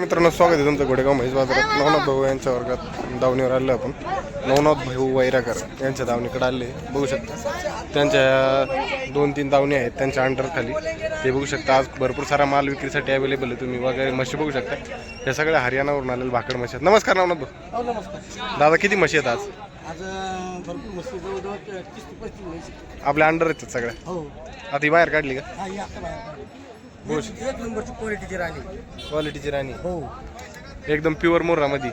मित्रांनो स्वागत आहे तुमचं गोडेगाव म्हैस बाजारात. नवनाथ भाऊ यांच्या वर्गात दावणीवर आलो आपण. नवनाथ भाऊ वैराकर यांच्या दावणीकडे आले बघू शकता. त्यांच्या दोन तीन दावणी आहेत त्यांच्या अंडर खाली. ते बघू शकता. आज भरपूर सारा माल विक्रीसाठी अवेलेबल आहे. तुम्ही वगैरे म्हशी बघू शकता. हे सगळ्या हरियाणावरून आलेले भाकड म्हशी आहेत. नमस्कार नवनाथ भाऊ. हो नमस्कार. दादा किती म्हशी आहेत आज. आपल्या अंडर आहेत सगळ्या. हो. आता ही बाहेर काढली का. एक- एक नंबरची क्वालिटीची राहिली क्वालिटीची राणी. हो. एकदम प्युअर मोरामध्ये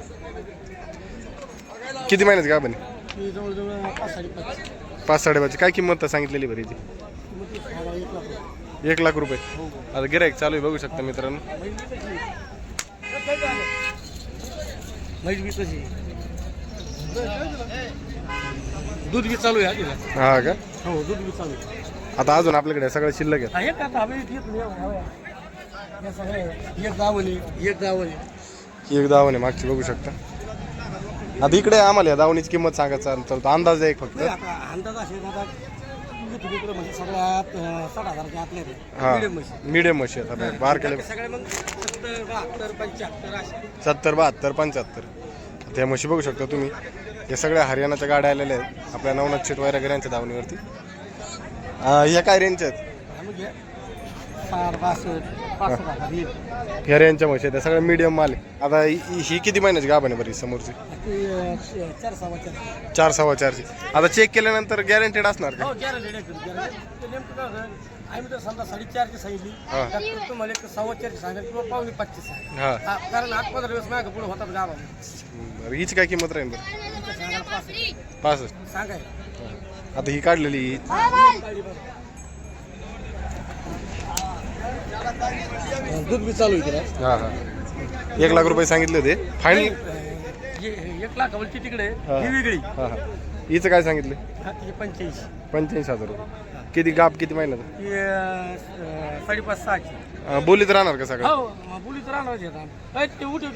किती महिन्याची का बने ती जवळजवळ पाच साडेपाच. पाच साडेपाचची काय किंमत सांगितलेली बरी ती मग ती सहा एक लाख रुपये. एक लाख रुपये हो. आता गिराईक चालू आहे बघू शकता मित्रांनो. म्हैस बी तशी. दूध बी चालू आहे हा तिला. हा का? हो दूध बी चालू आहे. आता अजून आपल्याकडे सगळं शिल्लक आहे. हा, एक आता हवं. दावणी एक दावणी. एक दावण आहे मागची बघू शकता. आता इकडे आम्हाला या दावणीची किंमत सांगा चाल चालतो अंदाज आहे एक फक्त. नाही, आता अंदाज असे आता म्हणजे सगळ्यात अं, साठ हजारच्या आतले हा मिडियम म्हशी मिडियम आहेत आता बार केले. सगळे मग सत्तर बहात्तर पंच्याहत्तर असे. सत्तर बहात्तर पंच्याहत्तर. त्या म्हशी बघू शकता तुम्ही. हे सगळ्या हरियाणाच्या गाड्या आलेल्या आहेत. आपल्या नवनाथ शेट वगैरे यांच्या दावणीवरती. ह्या काय रेंजच्या आहेत. ह्या रेंजच्या म्हशी आहेत. सगळ्या मिडियम माल आहे. आता ही ही किती महिन्याची गाभ आहे बरी समोरची? चार सव्वा चार. चार सव्वा चारची. आता चेक केल्यानंतर गॅरंटेड असणार का? हो आम्ही तर समजा साडेचारची सांगितली. हा. तुम्हाला एक सव्वा चारची सांगितली किंवा पावणे पाचची सांगितली हा. कारण आठ पंधरा दिवस मागे पुढे होतात गावा बरं हिची काय किंमत राहील बरं? सांगायला पाच पासष्ट. सांगायला आता ही काढलेली. दूध बी चालू आहे हा हा. एक लाख रुपये सांगितले होते. फायनल हे- एक लाख आवडची तिकडे हा. ही वेगळी. हा हा. हिचं काय सांगितलं? हा, पंच्याऐंशी पंच्याऐंशी हजार रुपये. किती गाप किती महिन्यात ही अं, साडेपाच सहाची. अं, बोलीत राहणार का सगळं? हो मग बोली तर राहणार ते उठव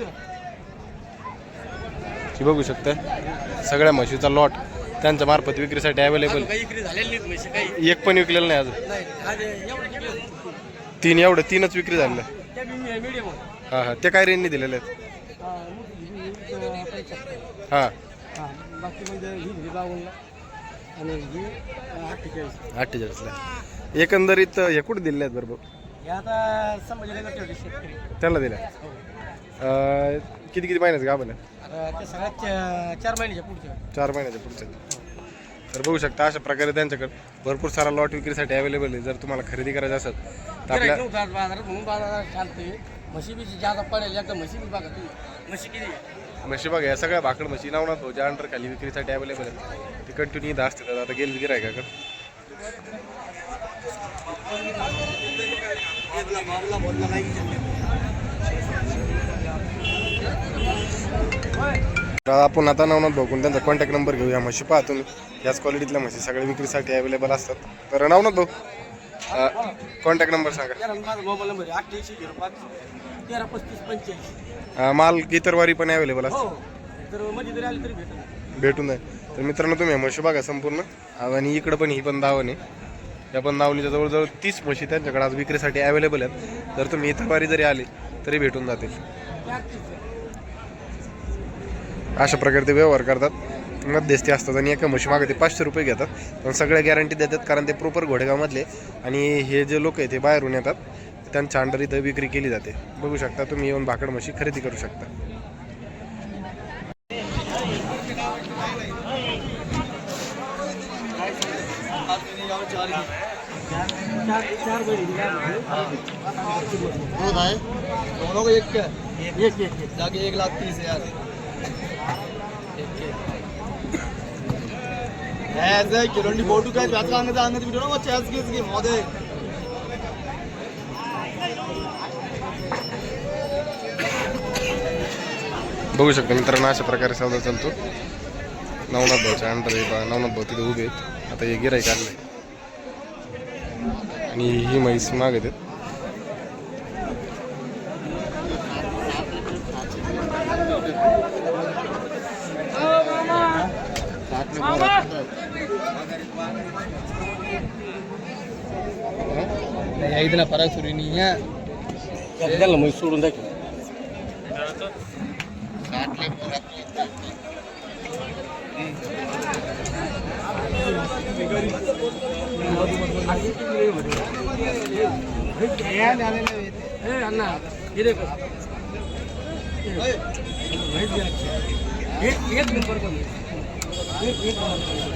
बघू शकता. सगळ्या म्हशीचा लॉट त्यांच्या मार्फत विक्रीसाठी अवेलेबल काही इकडे झालेली नाहीत म्हशी काही? एक पण विकलेलं नाही अजून. नाही आज एवढं तिकडे तीन एवढं तीनच विक्री झालेलं. त्या बी मिडियम हा हा. ते काय रेंजने दिलेले आहेत? हा हा. बाकी ही ही बावन्न आणि ही अठ्ठेचाळीस. अठ्ठेचाळीसला एकंदरीत हे कुठे दिलेले आहेत बरोबर हे आता संभाजीनगर ठेवले शेतकरी. त्यांना दिल्या हो. किती किती महिन्याचं गाभ आहे? आता ते सगळ्यात चा- चार महिन्याच्या पुढच्या चार महिन्याच्या पुढच्या तर बघू शकता अशा प्रकारे त्यांच्याकडे भरपूर सारा लॉट विक्रीसाठी अवेलेबल आहे. जर तुम्हाला खरेदी करायचं असेल तर आपल्या बाजारात म्हणून बाजारात म्हशी बी जादा पडेल एकदा म्हशी बी बघा तुम्ही. म्हशी किती आहे? म्हशी बघा या सगळ्या भाकड म्हशी नावनाथ भाऊच्या अंडर खाली विक्रीसाठी अवेलेबल आहे ते कंटिन्यू इथं असते. आता गेल गिरायकाकडे तर आपण आता नवनाथ भाऊ त्यांचा कॉन्टॅक्ट नंबर घेऊया. म्हशी पहा तुम्ही. याच क्वालिटीतल्या म्हशी सगळ्या विक्रीसाठी अवेलेबल असतात. तर नवनाथ भाऊ कॉन्टॅक्ट नंबर सांगा. माल इतर वारी पण अवेलेबल असतात. हो. भेटून जाईल. तर मित्रांनो तुम्ही म्हशी बघा संपूर्ण. आणि इकडं पण ही पण दावण आहे. या पण दावणीच्या जवळजवळ तीस म्हशी त्यांच्याकडे आज विक्रीसाठी अवेलेबल आहेत. जर तुम्ही इतर वारी जरी आली तरी भेटून जातील. अशा प्रकारे ते व्यवहार करतात. मध्यस्थी असतात आणि एका म्हशी मागे ते पाचशे रुपये घेतात. पण सगळ्या गॅरंटी देतात कारण ते प्रॉपर घोडेगावमधले आणि हे जे लोक आहे ते बाहेरून येतात. त्यांच्या अंडर इथं विक्री केली जाते. बघू शकता तुम्ही येऊन भाकड म्हशी खरेदी करू शकता. चार चार एक एक एक एक लाख तीस हजार। ऐसे किलोंडी बोटू काय व्याज सांगत सांगत व्हिडिओ ना चॅस घेस की मोदे बघू शकता मित्रांनो अशा प्रकारे सौदा चालतो नवनाथ भाऊच्या अंडर नवनाथ भाऊ तिथे उभे आहेत आता हे गिराई काढलंय आणि ही म्हैस मागे आहेत इतना फर्क सुरी नहीं है त्याला म्हैस सोडून द्या की. ए अण्णा गिरे एक एक नंबर पण एक एक नंबर